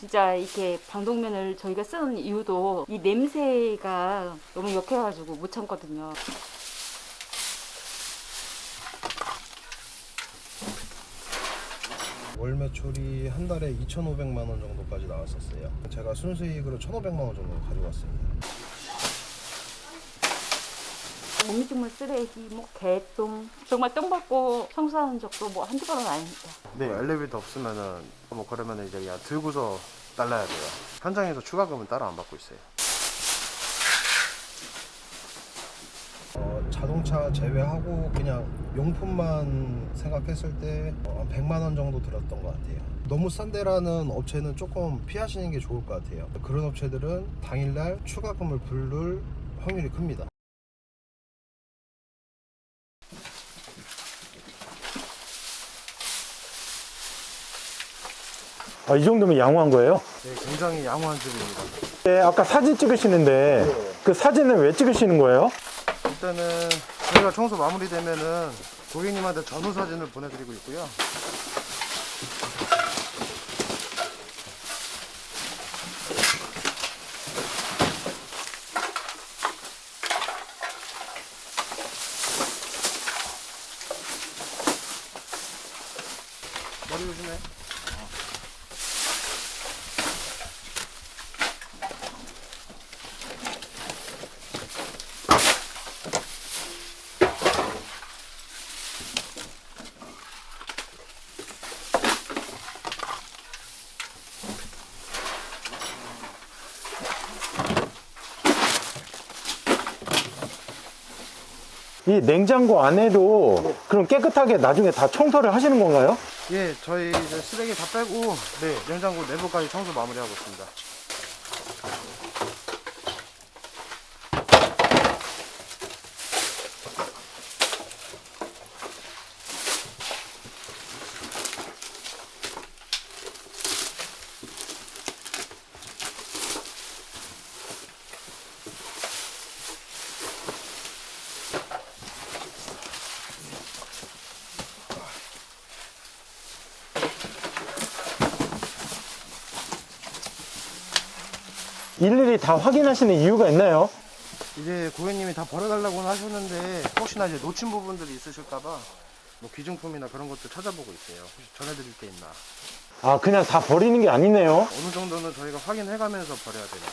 진짜 이렇게 방독면을 저희가 쓰는 이유도 이 냄새가 너무 역해가지고 못 참거든요. 월 매출이 한 달에 2,500만 원 정도까지 나왔었어요. 제가 순수익으로 1,500만 원 정도 가져갔습니다. 음식물 쓰레기, 뭐 개똥 정말 똥 밟고 청소하는 적도 뭐 한두 번은 아닙니다. 네, 엘리베이터 없으면은 뭐 그러면은 이제 그냥 들고서 날라야 돼요. 현장에서 추가금은 따로 안 받고 있어요. 어, 자동차 제외하고 그냥 용품만 생각했을 때 어, 한 100만 원 정도 들었던 것 같아요. 너무 싼 데라는 업체는 조금 피하시는 게 좋을 것 같아요. 그런 업체들은 당일날 추가금을 부를 확률이 큽니다. 아, 이 정도면 양호한 거예요? 네, 굉장히 양호한 집입니다. 네, 아까 사진 찍으시는데 그 사진은 왜 찍으시는 거예요? 일단은 저희가 청소 마무리되면은 고객님한테 전후 사진을 보내드리고 있고요. 머리 조심해. 이 냉장고 안에도 그럼 깨끗하게 나중에 다 청소를 하시는 건가요? 예, 저희 이제 쓰레기 다 빼고 네 냉장고 내부까지 청소 마무리하고 있습니다. 일일이 다 확인하시는 이유가 있나요? 이제 고객님이 다 버려달라고는 하셨는데 혹시나 이제 놓친 부분들이 있으실까봐 뭐 귀중품이나 그런 것들 찾아보고 있어요. 혹시 전해드릴 게 있나? 아, 그냥 다 버리는 게 아니네요. 어느 정도는 저희가 확인해가면서 버려야 됩니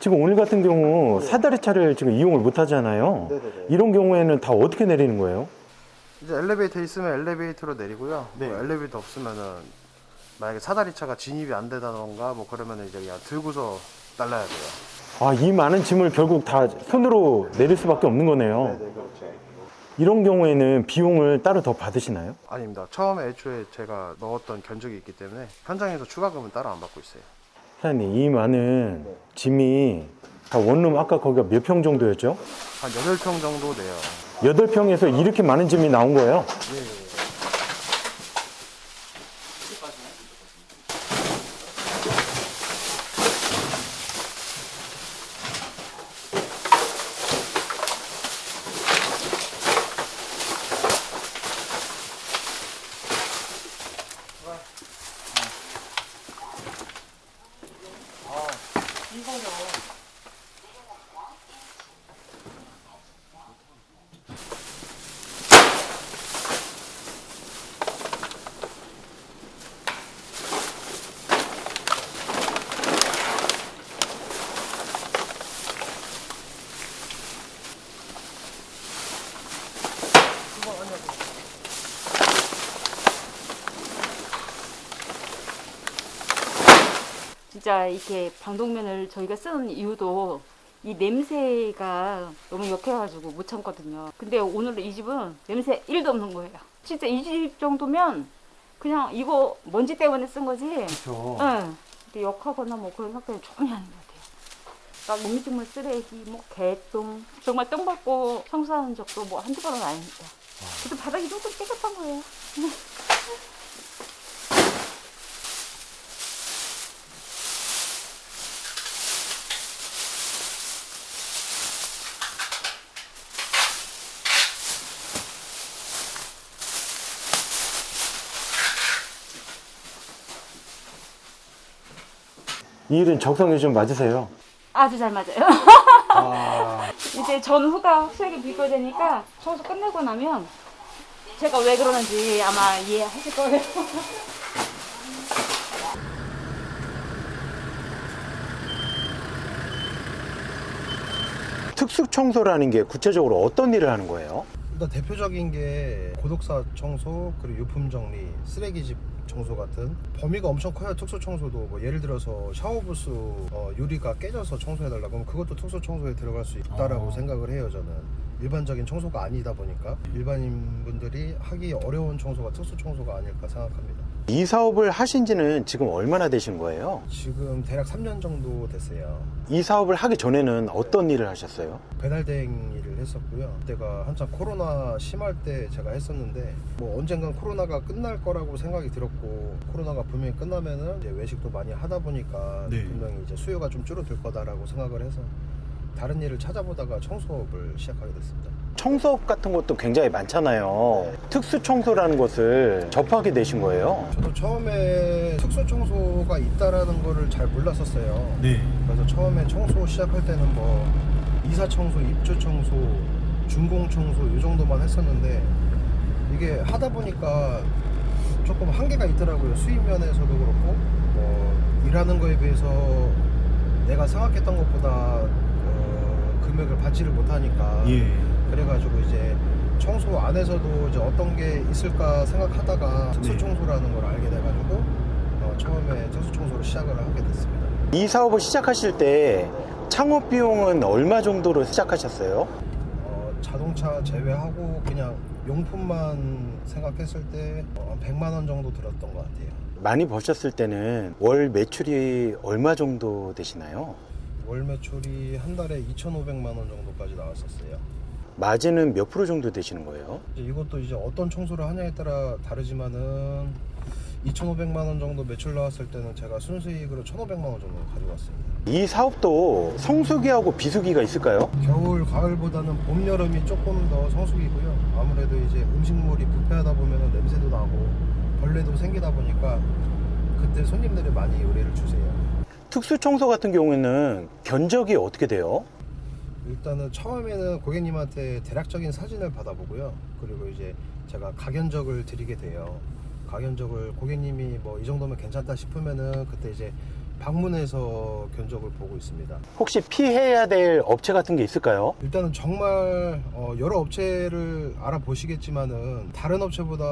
지금 오늘 같은 경우 사다리 차를 지금 이용을 못 하잖아요. 네네네. 이런 경우에는 다 어떻게 내리는 거예요? 이제 엘리베이터 있으면 엘리베이터로 내리고요. 네. 뭐 엘리베이터 없으면은 만약에 사다리 차가 진입이 안 되다던가 뭐 그러면 이제 그냥 들고서 날라야 돼요. 아, 이 많은 짐을 결국 다 손으로 내릴 수밖에 없는 거네요. 네, 그렇죠. 이런 경우에는 비용을 따로 더 받으시나요? 아닙니다. 처음에 애초에 제가 넣었던 견적이 있기 때문에 현장에서 추가금은 따로 안 받고 있어요. 사장님, 이 많은 짐이 다 원룸 아까 거기가 몇 평 정도였죠? 한 8평 정도 돼요. 8평에서 이렇게 많은 짐이 나온 거예요? 예, 예. 진짜 이렇게 방독면을 저희가 쓰는 이유도 이 냄새가 너무 역해가지고 못 참거든요. 근데 오늘 이 집은 냄새 1도 없는 거예요. 진짜 이 집 정도면 그냥 이거 먼지 때문에 쓴 거지. 그렇죠. 응. 근데 역하거나 뭐 그런 상태는 전혀 아닌 것 같아요. 막 음식물 쓰레기, 뭐 개똥, 정말 똥 밟고 청소하는 적도 뭐 한두 번은 아닙니다. 그래도 바닥이 조금 깨끗한 거예요. 이 일은 적성에 좀 맞으세요? 아주 잘 맞아요. 전후가 확실하게 비교되니까 청소 끝내고 나면 제가 왜 그러는지 아마 이해하실 거예요. 특수 청소라는 게 구체적으로 어떤 일을 하는 거예요? 일단 대표적인 게 고독사 청소 그리고 유품 정리 쓰레기집 청소 같은 범위가 엄청 커요 특수 청소도. 뭐 예를 들어서 샤워부스 어, 유리가 깨져서 청소해달라 그러면 그것도 특수 청소에 들어갈 수 있다라고 아. 생각을 해요 저는. 일반적인 청소가 아니다 보니까. 일반인 분들이 하기 어려운 청소가 특수 청소가 아닐까 생각합니다 이 사업을 하신 지는 지금 얼마나 되신 거예요? 지금 대략 3년 정도 됐어요 이 사업을 하기 전에는 어떤 일을 하셨어요? 배달 대행 일을 했었고요. 그때가 한참 코로나 심할 때 제가 했었는데 뭐 언젠간 코로나가 끝날 거라고 생각이 들었고 코로나가 분명히 끝나면은 이제 외식도 많이 하다 보니까 네. 분명히 이제 수요가 좀 줄어들 거다라고 생각을 해서 다른 일을 찾아보다가 청소업을 시작하게 됐습니다. 청소업 같은 것도 굉장히 많잖아요. 특수 청소라는 것을 접하게 되신 거예요. 저도 처음에 특수 청소가 있다라는 거를 잘 몰랐었어요. 네. 그래서 처음에 청소 시작할 때는 뭐 이사 청소, 입주 청소, 준공 청소 이 정도만 했었는데 이게 하다 보니까 조금 한계가 있더라고요. 수입 면에서도 그렇고 뭐 일하는 거에 비해서 내가 생각했던 것보다 어, 금액을 받지를 못하니까 예. 그래가지고 이제 청소 안에서도 이제 어떤 게 있을까 생각하다가 특수 네. 청소라는 걸 알게 돼가지고 어, 처음에 특수 청소를 시작을 하게 됐습니다. 이 사업을 시작하실 때 창업 비용은 얼마 정도로 시작하셨어요? 어, 자동차 제외하고 그냥 용품만 생각했을 때 어, 한 100만 원 정도 들었던 것 같아요. 많이 버셨을 때는 월 매출이 얼마 정도 되시나요? 월 매출이 한 달에 2,500만 원 정도까지 나왔었어요. 마진은 몇 프로 정도 되시는 거예요? 이제 이것도 이제 어떤 청소를 하냐에 따라 다르지만은 2,500만 원 정도 매출 나왔을 때는 제가 순수익으로 1,500만 원 정도 가져왔습니다. 이 사업도 성수기하고 비수기가 있을까요? 겨울, 가을보다는 봄, 여름이 조금 더 성수기고요. 아무래도 이제 음식물이 부패하다 보면 냄새도 나고 벌레도 생기다 보니까 그때 손님들이 많이 의뢰를 주세요. 특수 청소 같은 경우에는 견적이 어떻게 돼요? 일단은 처음에는 고객님한테 대략적인 사진을 받아보고요. 그리고 이제 제가 가견적을 드리게 돼요. 가견적을 고객님이 뭐 이 정도면 괜찮다 싶으면은 그때 이제 방문해서 견적을 보고 있습니다. 혹시 피해야 될 업체 같은 게 있을까요? 일단은 정말 어, 여러 업체를 알아보시겠지만은 다른 업체보다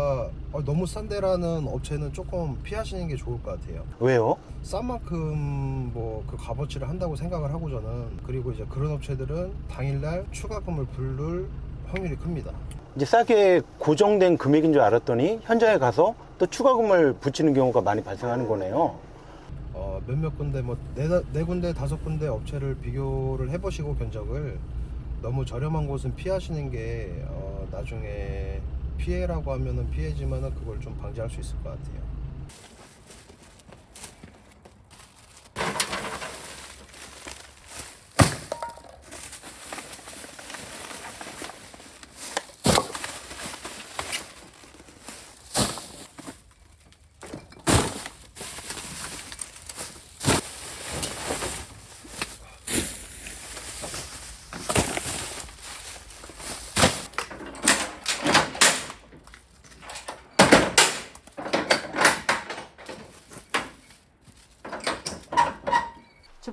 어, 너무 싼데라는 업체는 조금 피하시는 게 좋을 것 같아요. 왜요? 싼 만큼 뭐 그 값어치를 한다고 생각을 하고 저는 그리고 이제 그런 업체들은 당일날 추가금을 부를 확률이 큽니다. 이제 싸게 고정된 금액인 줄 알았더니 현장에 가서 또 추가금을 붙이는 경우가 많이 발생하는 거네요. 어, 몇몇 군데 뭐 네, 네 군데 다섯 군데 업체를 비교를 해보시고 견적을 너무 저렴한 곳은 피하시는 게 어, 나중에 피해라고 하면은 피해지만은 그걸 좀 방지할 수 있을 것 같아요.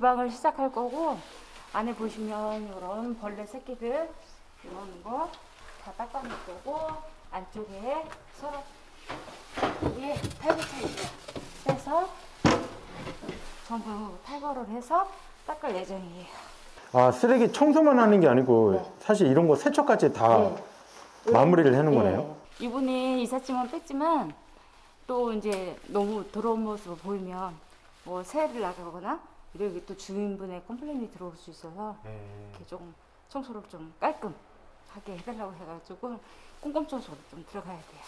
주방을 시작할 거고 안에 보시면 이런 벌레 새끼들 이런 거 다 닦아낼 거고 안쪽에 서랍 위에 탈거 차이죠. 해서 전부 탈거를 해서 닦을 예정이에요. 아, 쓰레기 청소만 하는 게 아니고 네. 사실 이런 거 세척까지 다 네. 마무리를 하는 예. 거네요. 이분이 이삿짐은 뺐지만 또 이제 너무 더러운 모습을 보이면 뭐 새를 나가거나 이렇게 또 주인분의 컴플레인이 들어올 수 있어서 이렇게 조금 청소를 좀 깔끔하게 해달라고 해가지고 꼼꼼 청소를 좀 들어가야 돼요.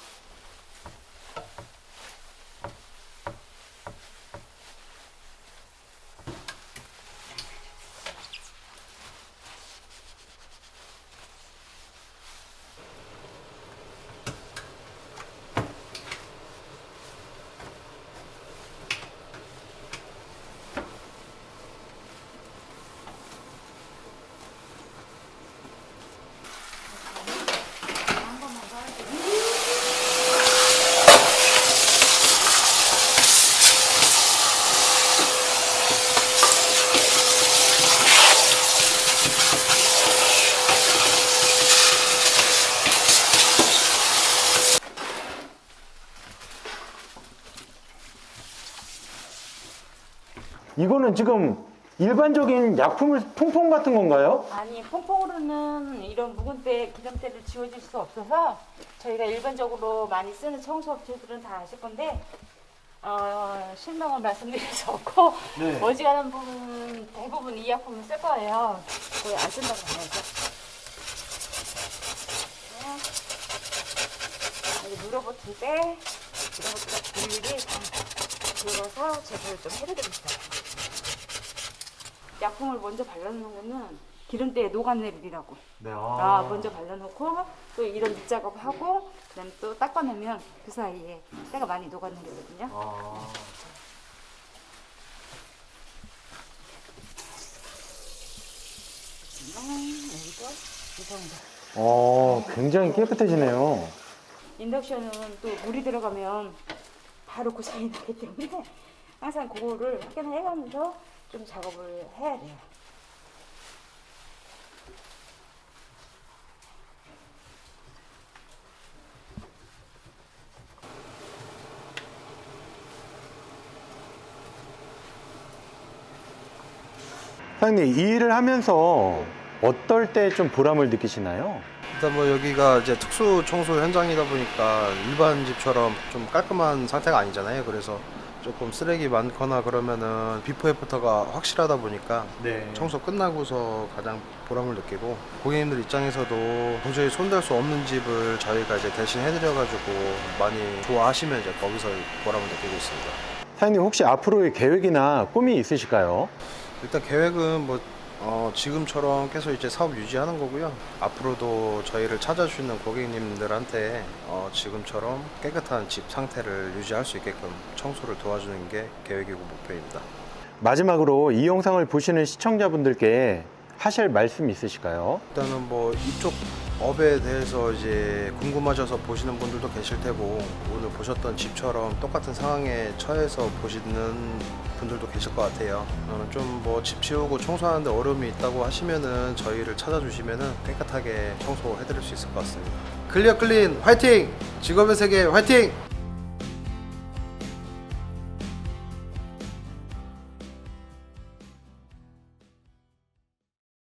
이거는 지금 일반적인 약품을 통풍 같은 건가요? 아니 퐁퐁으로는 이런 묵은 때 기름때를 지워줄 수 없어서 저희가 일반적으로 많이 쓰는 청소 업체들은 다 아실 건데 어, 실명을 말씀드릴 수 없고 네. 어지간한 부분 대부분 이 약품을 쓸 거예요. 거의 안 쓴다고 봐야죠. 네. 여기 물어붙을 때 이런 것들 일일이 다 들어가서 제거를 좀 있어요. 약품을 먼저 발라놓는 거는 기름때에 녹아내리라고. 네. 아, 먼저 발라놓고 또 이런 밑작업 하고 그다음에 또 닦아내면 그 사이에 때가 많이 녹아내리거든요. 아. 음, 여기도 이 정도. 어, 굉장히 깨끗해지네요. 인덕션은 또 물이 들어가면 바로 고장이 나기 때문에 항상 그거를 확인해가면서 좀 작업을 해야 돼요. 사장님, 이 일을 하면서 어떨 때 좀 보람을 느끼시나요? 일단 뭐 여기가 이제 특수 청소 현장이다 보니까 일반 집처럼 좀 깔끔한 상태가 아니잖아요. 그래서 조금 쓰레기 많거나 그러면은 비포 애프터가 확실하다 보니까 네. 청소 끝나고서 가장 보람을 느끼고 고객님들 입장에서도 도저히 손댈 수 없는 집을 저희가 이제 대신 해드려가지고 많이 좋아하시면 이제 거기서 보람을 느끼고 있습니다. 사장님, 혹시 앞으로의 계획이나 꿈이 있으실까요? 일단 계획은 뭐 어, 지금처럼 계속 이제 사업 유지하는 거고요. 앞으로도 저희를 찾아주시는 고객님들한테 어, 지금처럼 깨끗한 집 상태를 유지할 수 있게끔 청소를 도와주는 게 계획이고 목표입니다. 마지막으로 이 영상을 보시는 시청자분들께 하실 말씀 있으실까요? 일단은 뭐 이쪽 업에 대해서 이제 궁금하셔서 보시는 분들도 계실 테고 오늘 보셨던 집처럼 똑같은 상황에 처해서 보시는 분들도 계실 것 같아요. 어, 좀뭐 집 치우고 청소하는데 어려움이 있다고 하시면은 저희를 찾아주시면은 깨끗하게 청소해드릴 수 있을 것 같습니다. 클리어 클린 화이팅! 직업의 세계 화이팅!